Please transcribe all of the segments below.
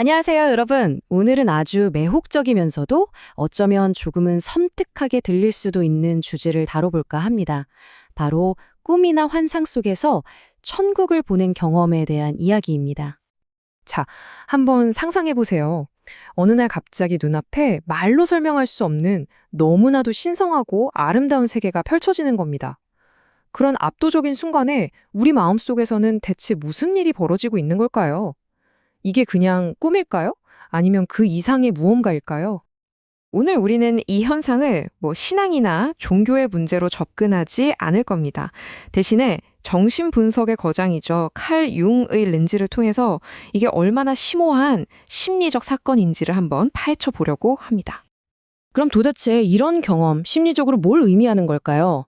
안녕하세요, 여러분. 오늘은 아주 매혹적이면서도 어쩌면 조금은 섬뜩하게 들릴 수도 있는 주제를 다뤄볼까 합니다. 바로 꿈이나 환상 속에서 천국을 보는 경험에 대한 이야기입니다. 자, 한번 상상해 보세요. 어느 날 갑자기 눈앞에 말로 설명할 수 없는 너무나도 신성하고 아름다운 세계가 펼쳐지는 겁니다. 그런 압도적인 순간에 우리 마음속에서는 대체 무슨 일이 벌어지고 있는 걸까요? 이게 그냥 꿈일까요? 아니면 그 이상의 무언가일까요? 오늘 우리는 이 현상을 뭐 신앙이나 종교의 문제로 접근하지 않을 겁니다. 대신에 정신 분석의 거장이죠. 칼 융의 렌즈를 통해서 이게 얼마나 심오한 심리적 사건인지를 한번 파헤쳐 보려고 합니다. 그럼 도대체 이런 경험, 심리적으로 뭘 의미하는 걸까요?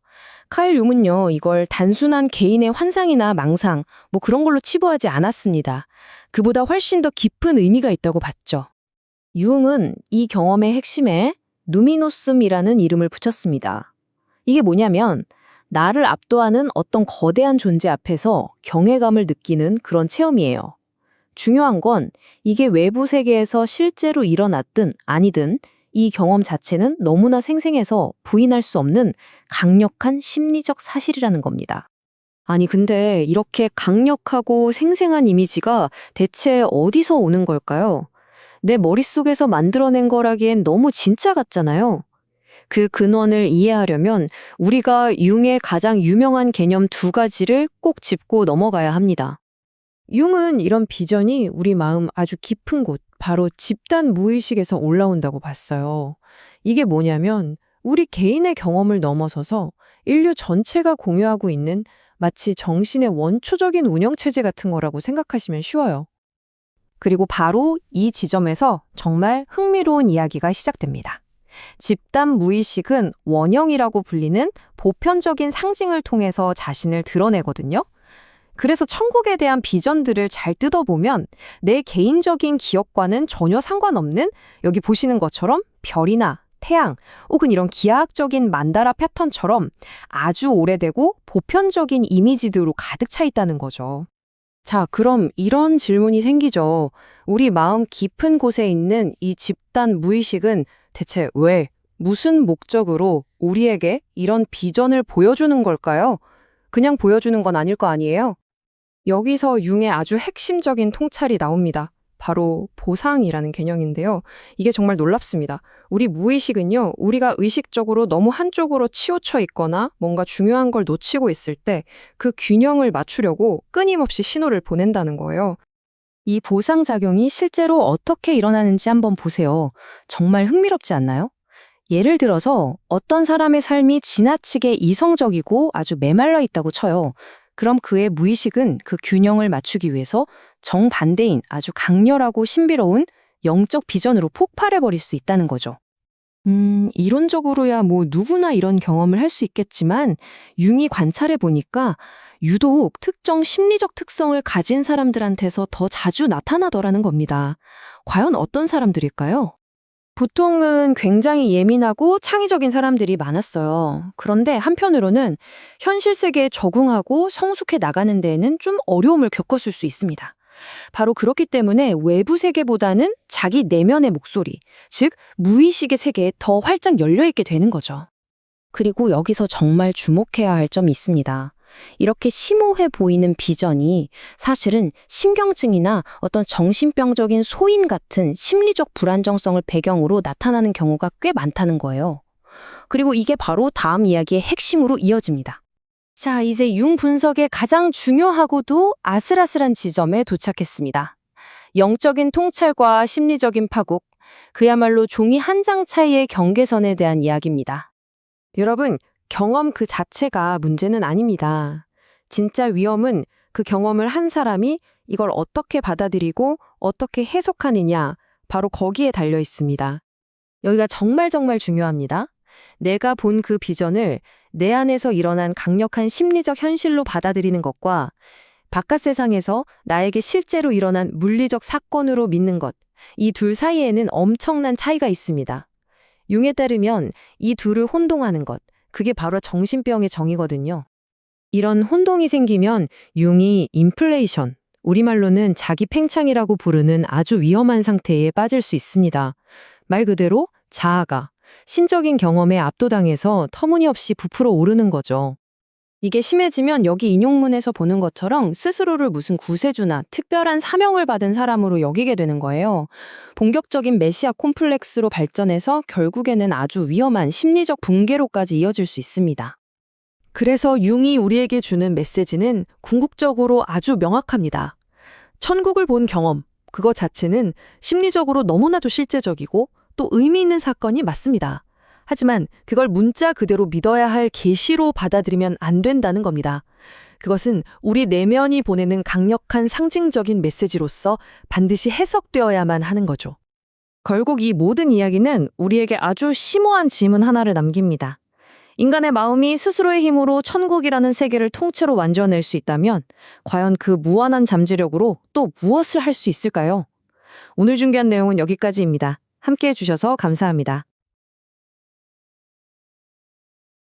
칼 융은요, 이걸 단순한 개인의 환상이나 망상, 뭐 그런 걸로 치부하지 않았습니다. 그보다 훨씬 더 깊은 의미가 있다고 봤죠. 융은 이 경험의 핵심에 누미노슴이라는 이름을 붙였습니다. 이게 뭐냐면, 나를 압도하는 어떤 거대한 존재 앞에서 경외감을 느끼는 그런 체험이에요. 중요한 건 이게 외부 세계에서 실제로 일어났든 아니든 이 경험 자체는 너무나 생생해서 부인할 수 없는 강력한 심리적 사실이라는 겁니다. 아니, 근데 이렇게 강력하고 생생한 이미지가 대체 어디서 오는 걸까요? 내 머릿속에서 만들어낸 거라기엔 너무 진짜 같잖아요. 그 근원을 이해하려면 우리가 융의 가장 유명한 개념 두 가지를 꼭 짚고 넘어가야 합니다. 융은 이런 비전이 우리 마음 아주 깊은 곳, 바로 집단 무의식에서 올라온다고 봤어요. 이게 뭐냐면 우리 개인의 경험을 넘어서서 인류 전체가 공유하고 있는 마치 정신의 원초적인 운영체제 같은 거라고 생각하시면 쉬워요. 그리고 바로 이 지점에서 정말 흥미로운 이야기가 시작됩니다. 집단 무의식은 원형이라고 불리는 보편적인 상징을 통해서 자신을 드러내거든요. 그래서 천국에 대한 비전들을 잘 뜯어보면 내 개인적인 기억과는 전혀 상관없는 여기 보시는 것처럼 별이나 태양 혹은 이런 기하학적인 만다라 패턴처럼 아주 오래되고 보편적인 이미지들로 가득 차 있다는 거죠. 자, 그럼 이런 질문이 생기죠. 우리 마음 깊은 곳에 있는 이 집단 무의식은 대체 왜, 무슨 목적으로 우리에게 이런 비전을 보여주는 걸까요? 그냥 보여주는 건 아닐 거 아니에요? 여기서 융의 아주 핵심적인 통찰이 나옵니다. 바로 보상이라는 개념인데요. 이게 정말 놀랍습니다. 우리 무의식은요, 우리가 의식적으로 너무 한쪽으로 치우쳐 있거나 뭔가 중요한 걸 놓치고 있을 때 그 균형을 맞추려고 끊임없이 신호를 보낸다는 거예요. 이 보상작용이 실제로 어떻게 일어나는지 한번 보세요. 정말 흥미롭지 않나요? 예를 들어서 어떤 사람의 삶이 지나치게 이성적이고 아주 메말라 있다고 쳐요. 그럼 그의 무의식은 그 균형을 맞추기 위해서 정반대인 아주 강렬하고 신비로운 영적 비전으로 폭발해버릴 수 있다는 거죠. 음, 이론적으로야 뭐 누구나 이런 경험을 할 수 있겠지만, 융이 관찰해 보니까 유독 특정 심리적 특성을 가진 사람들한테서 더 자주 나타나더라는 겁니다. 과연 어떤 사람들일까요? 보통은 굉장히 예민하고 창의적인 사람들이 많았어요. 그런데 한편으로는 현실 세계에 적응하고 성숙해 나가는 데에는 좀 어려움을 겪었을 수 있습니다. 바로 그렇기 때문에 외부 세계보다는 자기 내면의 목소리, 즉 무의식의 세계에 더 활짝 열려 있게 되는 거죠. 그리고 여기서 정말 주목해야 할 점이 있습니다. 이렇게 심오해 보이는 비전이 사실은 신경증이나 어떤 정신병적인 소인 같은 심리적 불안정성을 배경으로 나타나는 경우가 꽤 많다는 거예요. 그리고 이게 바로 다음 이야기의 핵심으로 이어집니다. 자, 이제 융 분석의 가장 중요하고도 아슬아슬한 지점에 도착했습니다. 영적인 통찰과 심리적인 파국, 그야말로 종이 한 장 차이의 경계선에 대한 이야기입니다. 여러분, 경험 그 자체가 문제는 아닙니다. 진짜 위험은 그 경험을 한 사람이 이걸 어떻게 받아들이고 어떻게 해석하느냐, 바로 거기에 달려 있습니다. 여기가 정말 정말 중요합니다. 내가 본 그 비전을 내 안에서 일어난 강력한 심리적 현실로 받아들이는 것과 바깥 세상에서 나에게 실제로 일어난 물리적 사건으로 믿는 것, 이 둘 사이에는 엄청난 차이가 있습니다. 융에 따르면 이 둘을 혼동하는 것, 그게 바로 정신병의 정의거든요. 이런 혼동이 생기면 융이 인플레이션, 우리말로는 자기 팽창이라고 부르는 아주 위험한 상태에 빠질 수 있습니다. 말 그대로 자아가 신적인 경험에 압도당해서 터무니없이 부풀어 오르는 거죠. 이게 심해지면 여기 인용문에서 보는 것처럼 스스로를 무슨 구세주나 특별한 사명을 받은 사람으로 여기게 되는 거예요. 본격적인 메시아 콤플렉스로 발전해서 결국에는 아주 위험한 심리적 붕괴로까지 이어질 수 있습니다. 그래서 융이 우리에게 주는 메시지는 궁극적으로 아주 명확합니다. 천국을 본 경험, 그거 자체는 심리적으로 너무나도 실제적이고 또 의미 있는 사건이 맞습니다. 하지만 그걸 문자 그대로 믿어야 할 계시로 받아들이면 안 된다는 겁니다. 그것은 우리 내면이 보내는 강력한 상징적인 메시지로서 반드시 해석되어야만 하는 거죠. 결국 이 모든 이야기는 우리에게 아주 심오한 질문 하나를 남깁니다. 인간의 마음이 스스로의 힘으로 천국이라는 세계를 통째로 완전낼 수 있다면 과연 그 무한한 잠재력으로 또 무엇을 할 수 있을까요? 오늘 중계한 내용은 여기까지입니다. 함께 해주셔서 감사합니다.